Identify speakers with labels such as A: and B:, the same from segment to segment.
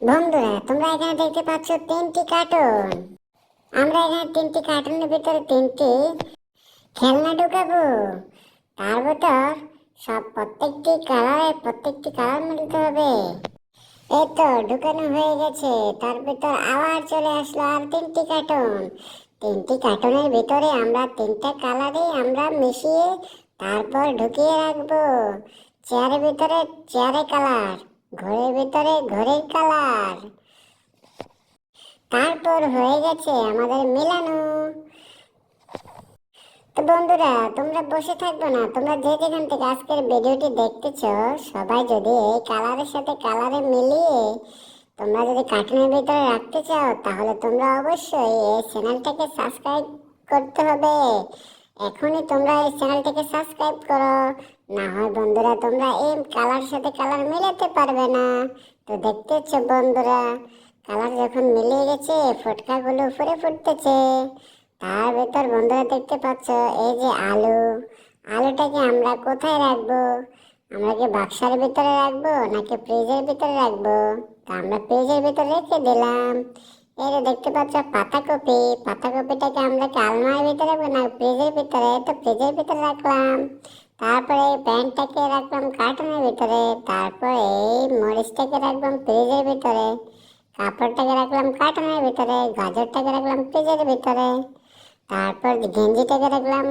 A: বন্ধুরা, তোমরা এখানে দেখতে পাচ্ছ তিনটি কার্টুন আমরা এখানে তিনটি কার্টুনের ভিতরে তিনটি খেলনা ঢুকাবো। তার ভিতর সব প্রত্যেকটি কালারে প্রত্যেকটি কালার মিলতে হবে। এই তো ঢুকানো হয়ে গেছে। তার ভিতর আবার চলে আসলো আর তিনটি কার্টুন তিনটি কার্টুনের ভিতরে আমরা তিনটা কালারে আমরা মিশিয়ে তারপর ঢুকিয়ে রাখব। চেয়ারের ভিতরে চেয়ারে কালার ঘরের ভিতরে ঘরের কালার। তারপর হয়ে গেছে আমাদের মেলানো। তো বন্ধুরা, তোমরা বসে থাকবে না, তোমরা যে যেখান থেকে আজকের ভিডিওটি দেখতেছ, সবাই যদি এই কালারের সাথে কালারে মিলিয়ে তোমরা যদি কার্টুনের ভিতরে রাখতে চাও, তাহলে তোমরা অবশ্যই এই চ্যানেলটাকে সাবস্ক্রাইব করতে হবে। এখনই তোমরা এই চ্যানেলটাকে সাবস্ক্রাইব করো না হয় বন্ধুরা, তোমরা এই কালার সাথে কালার মিলাতে পারবে না। তো দেখতেছ বন্ধুরা কালার যখন মিলিয়ে গেছে, ফটকাগুলো উপরে ফুটতেছে। তার ভেতর বন্ধুরা দেখতে পাচ্ছ, এই যে আলু। আলুটাকে আমরা কোথায় রাখব? আমরা কি বাক্সার ভিতরে রাখব, নাকি ফ্রিজের ভিতরে রাখব? তা আমরা ফ্রিজের ভিতরে রেখে দিলাম। এই যে দেখতে পাচ্ছ, পাতাকপি। পাতাকপিটাকে আমরা কি আলমারির ভিতরে রাখব না ফ্রিজের ভিতরে? তো ফ্রিজের ভিতরে রাখলাম। তারপরে এই প্যান্টটাকে রাখলাম কার্টুনের ভিতরে। তারপরে এই মরিচটাকে রাখলাম ফ্রিজের ভিতরে। কাপড়টাকে রাখলাম কার্টুনের ভিতরে। গাজরটাকে রাখলাম ফ্রিজের ভিতরে। তারপর গেঞ্জিটাকে রাখলাম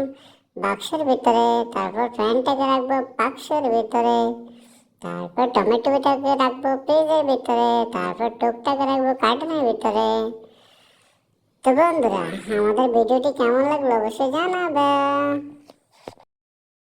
A: বাক্সের ভিতরে। তারপর প্যান্টটাকে রাখব বাক্সের ভিতরে। তারপর টমেটোটাকে রাখব ফ্রিজের ভিতরে। তারপর টুকটাকে রাখব কার্টুনের ভিতরে। তো বন্ধুরা, আমাদের ভিডিওটি কেমন লাগল অবশ্যই জানাবে।